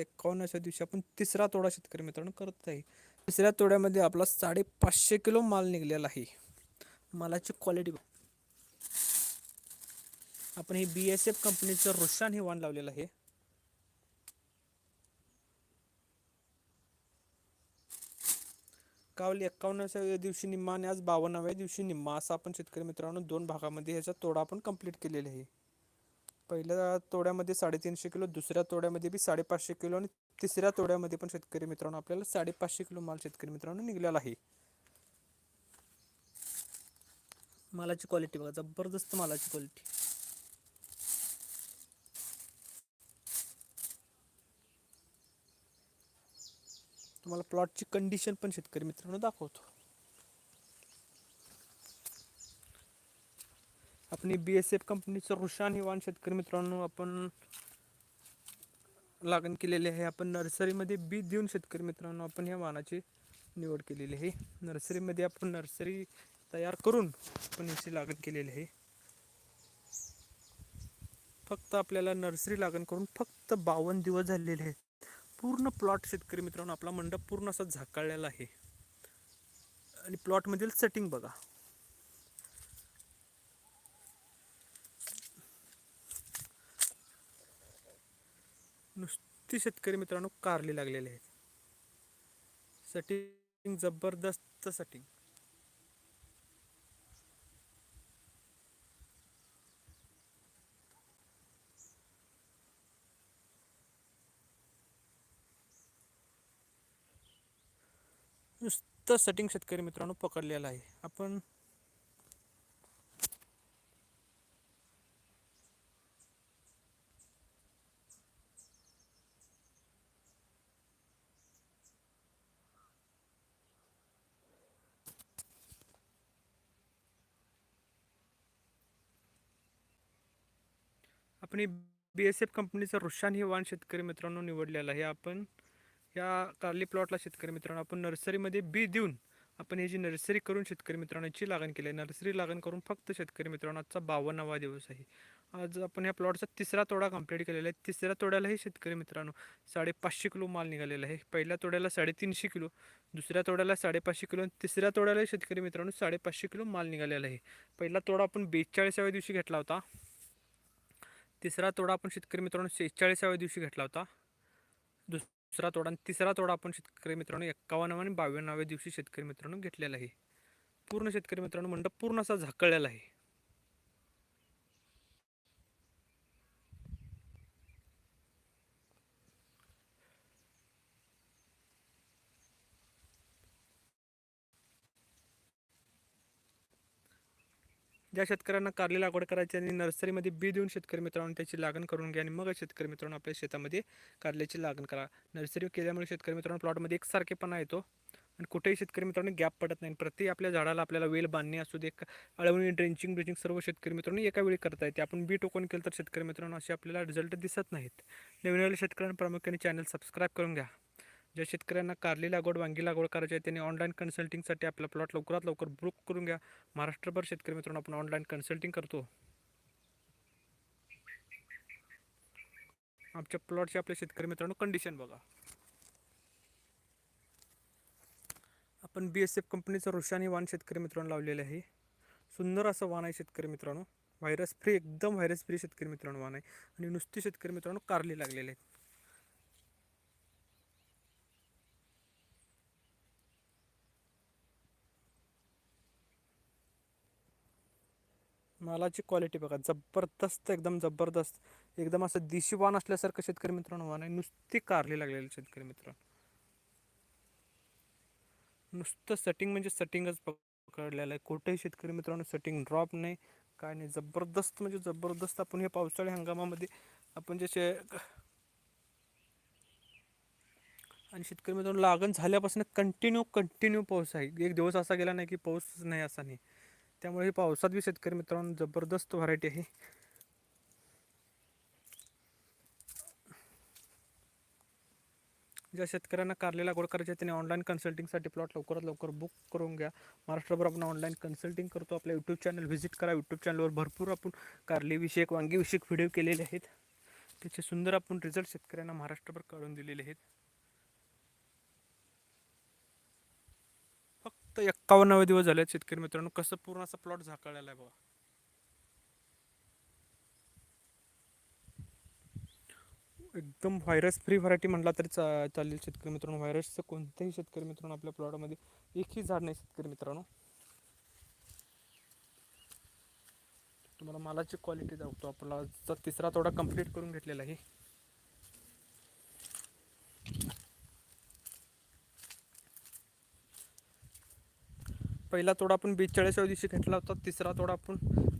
एकावन्नच्या दिवशी आपण तिसरा तोडा शेतकरी मित्रांनो करत आहे तिसऱ्या तोड्यामध्ये आपला साडेपाचशे किलो माल निघलेला आहे. मालाची क्वालिटी आपण हे बी एस एफ कंपनीचं रोशान हे वाण लावलेलं आहे. कावली एक्कावन्नाव्या दिवशी निम्मा आणि आज बावन्नाव्या दिवशी निम्मा असा आपण शेतकरी मित्रांनो दोन भागामध्ये ह्याचा तोडा आपण कंप्लीट केलेला आहे. पहिल्या तोड्यामध्ये साडेतीनशे किलो दुसऱ्या तोड्यामध्ये बी साडेपाचशे किलो आणि तिसऱ्या तोड्यामध्ये पण शेतकरी मित्रांनो आपल्याला साडेपाचशे किलो माल शेतकरी मित्रांनो निघलेला आहे. मालाची क्वालिटी बघा जबरदस्त मालाची क्वालिटी तुम्हाला प्लॉटची कंडिशन पण शेतकरी मित्रांनो दाखवतो. आपली बी एस एफ कंपनीचं रुशान हिवान वाण शेतकरी मित्रांनो आपण लागण केलेले आहे. आपण नर्सरीमध्ये बी देऊन शेतकरी मित्रांनो आपण या वाणाची निवड केलेली आहे. नर्सरीमध्ये आपण नर्सरी तयार करून आपण याची लागण केलेली आहे. फक्त आपल्याला नर्सरी लागण करून फक्त बावन्न दिवस झालेले आहेत. पूर्ण प्लॉट शेतकरी मित्रांनो आपला मंडप पूर्ण असा झाकाळलेला आहे. आणि प्लॉटमधील सेटिंग बघा. नुसती शेतकरी मित्रांनो कारली लागलेले आहेत. सटिंग जबरदस्त सटिंग नुसतं सटिंग शेतकरी मित्रांनो पकडलेलं आहे. आपण कंपनी बी एस एफ कंपनीचं रुशान हे वाण शेतकरी मित्रांनो निवडलेला आहे. आपण या कारली प्लॉटला शेतकरी मित्रांनो आपण नर्सरीमध्ये बी देऊन आपण ह्याची नर्सरी करून शेतकरी मित्रांनो याची लागण केली आहे. नर्सरी लागण करून फक्त शेतकरी मित्रांनो आजचा बावन्नावा दिवस आहे. आज आपण ह्या प्लॉटचा तिसरा तोडा कंप्लीट केलेला आहे. तिसऱ्या तोड्यालाही शेतकरी मित्रांनो साडेपाचशे किलो माल निघालेला आहे. पहिल्या तोड्याला साडेतीनशे किलो दुसऱ्या तोड्याला साडेपाचशे किलो आणि तिसऱ्या तोड्यालाही शेतकरी मित्रांनो साडेपाचशे किलो माल निघालेला आहे. पहिला तोडा आपण बेचाळीसाव्या दिवशी घेतला होता. तिसरा तोडा आपण शेतकरी मित्रांनो शेहेचाळीसाव्या दिवशी घेतला होता. दुसरा तोडा आणि तिसरा तोडा आपण शेतकरी मित्रांनो एक्कावन्नाव्या आणि बावन्नाव्या दिवशी शेतकरी मित्रांनो घेतलेला आहे. पूर्ण शेतकरी मित्रांनो मंडप पूर्ण असा झाकळलेला आहे. ज्या शेतकऱ्यांना कारली लागवड करायची आणि नर्सरीमध्ये बी देऊन शेतकरी मित्रांनो त्याची लागण करून घ्या आणि मग शेतकरी मित्रांनो आपल्या शेतामध्ये कारल्याची लागण करा. नर्सरी केल्यामुळे शेतकरी मित्रांनो प्लॉटमध्ये एकसारखेपणा येतो आणि कुठेही शेतकरी मित्रांनो गॅप पडत नाही. प्रत्येक आपल्या झाडाला आपल्याला वेल बांधणे असू दे अळवणी ड्रेंचिंग ब्रिचिंग सर्व शेतकरी मित्रांनो एका वेळी करता येते. आपण बी टोकन केलं तर शेतकरी मित्रांनो असे आपल्याला रिझल्ट दिसत नाहीत. नवीन नवीन शेतकऱ्यांना प्रामुख्याने चॅनल सबस्क्राईब करून घ्या. ज्या शेतकऱ्यांना कारली लागवड वांगी लागवड करायची आहे त्यांनी ऑनलाईन कन्सल्टिंगसाठी आपला प्लॉट लवकरात लवकर बुक करून घ्या. महाराष्ट्रभर शेतकरी मित्रांनो आपण ऑनलाईन कन्सल्टिंग करतो. आमच्या प्लॉटचे आपल्या शेतकरी मित्रांनो कंडिशन बघा. आपण बी एस एफ कंपनीचं रोशानी वाण शेतकरी मित्रांनो लावलेलं आहे. सुंदर असं वाण आहे शेतकरी मित्रांनो. व्हायरस फ्री एकदम व्हायरस फ्री शेतकरी मित्रांनो वाण आहे. आणि नुसती शेतकरी मित्रांनो कारली लागलेले आहेत. मालाची क्वालिटी बघा जबरदस्त एकदम जबरदस्त. एकदम असं दिशी वाण असल्यासारखं शेतकरी मित्रांनो हो वाण आहे नुसती कारली लागलेली शेतकरी मित्रांनो. नुसतं सेटिंग म्हणजे सेटिंगच पकडलेलं आहे. कुठेही शेतकरी मित्रांनो सेटिंग ड्रॉप नाही. काय नाही जबरदस्त म्हणजे जबरदस्त. आपण हे पावसाळी हंगामामध्ये आपण जसे आणि शेतकरी मित्रांनो लागण झाल्यापासून कंटिन्यू कंटिन्यू पाऊस आहे. एक दिवस असा गेला नाही की पाऊस नाही असा नाही. त्यामुळे हे पावसात बी शेतकरी मित्रांनो जबरदस्त व्हरायटी आहे. ज्या शेतकऱ्यांना कारली लागवड करायची आहे त्यांनी ऑनलाईन कन्सल्टिंगसाठी प्लॉट लवकरात लवकर बुक करून घ्या. महाराष्ट्रभर आपण ऑनलाईन कन्सल्टिंग करतो. आपल्या यूट्यूब चॅनल व्हिजिट करा. यूट्यूब चॅनलवर भरपूर आपण कारलीविषयक वांगीविषयक व्हिडिओ केलेले आहेत. त्याचे सुंदर आपण रिझल्ट शेतकऱ्यांना महाराष्ट्रभर काढून दिलेले आहेत. फक्त एक्कावन्नावे दिवस झाले आहेत शेतकरी मित्रांनो. कसं पूर्ण असा प्लॉट झाकळलेला आहे बघा. एकदम व्हायरस फ्री व्हरायटी म्हटला तरी चा चालेल शेतकरी मित्रांनो. व्हायरसचं कोणत्याही शेतकरी मित्रांनो आपल्या प्लॉटमध्ये एकही झाड नाही शेतकरी मित्रांनो. तुम्हाला मालाची क्वालिटी दाखवतो. आपला तिसरा तोडा कंप्लीट करून घेतलेला आहे. पहिला तोडा आपण बेचाळीसाव्या दिवशी घेतला होता तिसरा तोडा आपण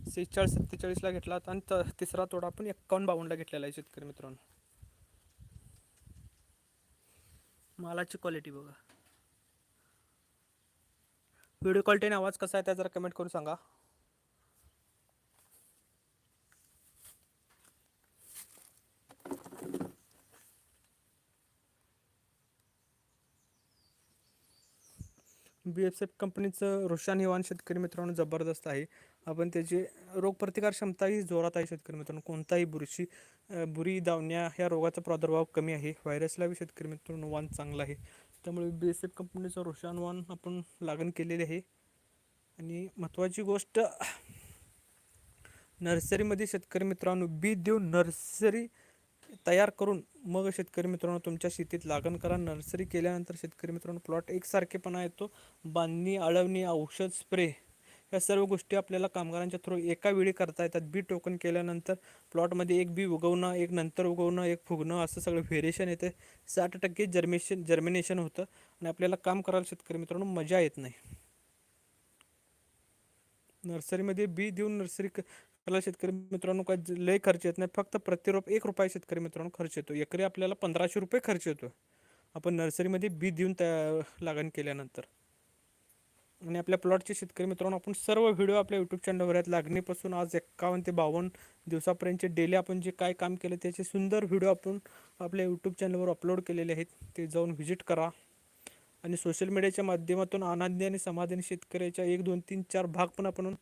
सेहेचाळीस सत्तेचाळीसला घेतला होता आणि त- तिसरा तोडा आपण एक्कावन्न बावन्नला घेतलेला आहे शेतकरी मित्रांनो. मालाची क्वालिटी बघा. व्हिडिओ क्वालिटीने आवाज कसा आहे त्या जरा कमेंट करून सांगा. बी एफ एफ कंपनीचं रोशान हिवान शेतकरी मित्रांनो जबरदस्त आहे. आपण त्याची रोगप्रतिकार क्षमताही जोरात आहे शेतकरी मित्रांनो. कोणताही बुरशी बुरी दावण्या ह्या रोगाचा प्रादुर्भाव कमी आहे. व्हायरसला बी शेतकरी मित्रांनो वाण चांगला आहे. त्यामुळे बी एस एफ कंपनीचं रोशान वाण आपण लागण केलेले आहे. आणि महत्त्वाची गोष्ट नर्सरीमध्ये शेतकरी मित्रांनो बी देऊन नर्सरी तयार करून मग शेतकरी मित्रांनो तुमच्या शेतीत लागण करा. नर्सरी केल्यानंतर शेतकरी मित्रांनो प्लॉट एकसारखेपणा येतो. बांधणी आळवणी औषध स्प्रे या सर्व गोष्टी आपल्याला कामगारांच्या थ्रू एका वेळी करता येतात. बी टोकन केल्यानंतर प्लॉटमध्ये एक बी उगवणं एक नंतर उगवणं एक फुगणं असं सगळं व्हेरिएशन येते. साठ टक्के जर्मेशन जर्मिनेशन होतं आणि आपल्याला काम करायला शेतकरी मित्रांनो मजा येत नाही. नर्सरीमध्ये बी देऊन नर्सरी क- आपल्याला शेतकरी मित्रांनो काय लय खर्च येत नाही. फक्त प्रतिरोप एक रुपये शेतकरी मित्रांनो खर्च येतो. एकरी आपल्याला पंधराशे रुपये खर्च येतो. आपण नर्सरीमध्ये बी देऊन त्या लागण केल्यानंतर. आणि आपल्या प्लॉटचे शेतकरी मित्रांनो आपण सर्व व्हिडिओ आपल्या यूट्यूब चॅनलवर आहेत. लागणीपासून आज एक्कावन्न ते बावन्न दिवसापर्यंतचे डेली आपण जे काय काम केलं त्याचे सुंदर व्हिडिओ आपण आपल्या यूट्यूब चॅनलवर अपलोड केलेले आहेत. ते जाऊन व्हिजिट करा. आणि सोशल मीडियाच्या माध्यमातून आनंदी आणि समाधानी शेतकऱ्याच्या एक दोन तीन चार भाग पण आपण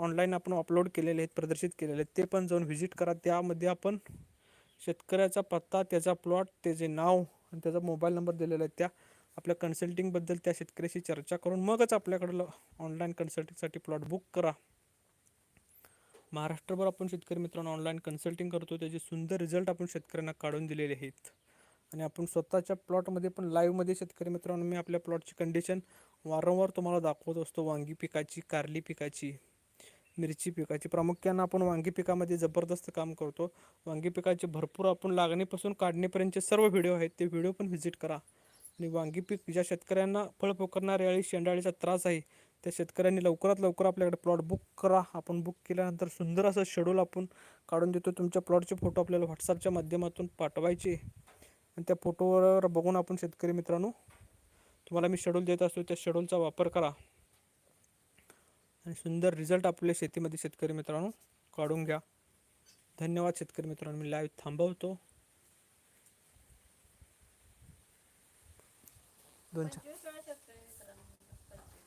ऑनलाईन आपण अपलोड केलेले आहेत प्रदर्शित केलेले आहेत ते पण जाऊन व्हिजिट करा. त्यामध्ये आपण शेतकऱ्याचा पत्ता त्याचा प्लॉट त्याचे नाव आणि त्याचा मोबाईल नंबर दिलेला आहे. त्या आपल्या कन्सल्टिंगबद्दल त्या शेतकऱ्याशी चर्चा करून मगच आपल्याकडलं ऑनलाईन कन्सल्टिंगसाठी प्लॉट बुक करा. महाराष्ट्रभर आपण शेतकरी मित्रांनो ऑनलाईन कन्सल्टिंग करतो त्याचे सुंदर रिझल्ट आपण शेतकऱ्यांना काढून दिलेले आहेत. आणि आपण स्वतःच्या प्लॉटमध्ये पण लाईव्हमध्ये शेतकरी मित्रांनो मी आपल्या प्लॉटची कंडिशन वारंवार तुम्हाला दाखवत असतो. वांगी पिकाची कारली पिकाची. मिरची पिकाची प्रामुख्यानं आपण वांगी पिकामध्ये जबरदस्त काम करतो. वांगी पिकाचे भरपूर आपण लागणीपासून काढणीपर्यंतचे सर्व व्हिडिओ आहेत ते व्हिडिओ पण व्हिजिट करा. आणि वांगी पीक ज्या शेतकऱ्यांना फळ पोकरणाऱ्या अळी शेंडाळीचा त्रास आहे त्या शेतकऱ्यांनी लवकरात लवकर आपल्याकडे प्लॉट बुक करा. आपण बुक केल्यानंतर सुंदर असं शेड्यूल आपण काढून देतो. तुमच्या प्लॉटचे फोटो आपल्याला व्हॉट्सअपच्या माध्यमातून पाठवायचे. आणि त्या फोटोवर बघून आपण शेतकरी मित्रांनो तुम्हाला मी शेड्यूल देत असतो. त्या शेड्यूलचा वापर करा. आणि सुंदर रिझल्ट आपल्या शेतीमध्ये शेतकरी मित्रांनो. काढून घ्या. धन्यवाद शेतकरी मित्रांनो. मी लाईव्ह थांबवतो. दोन चार.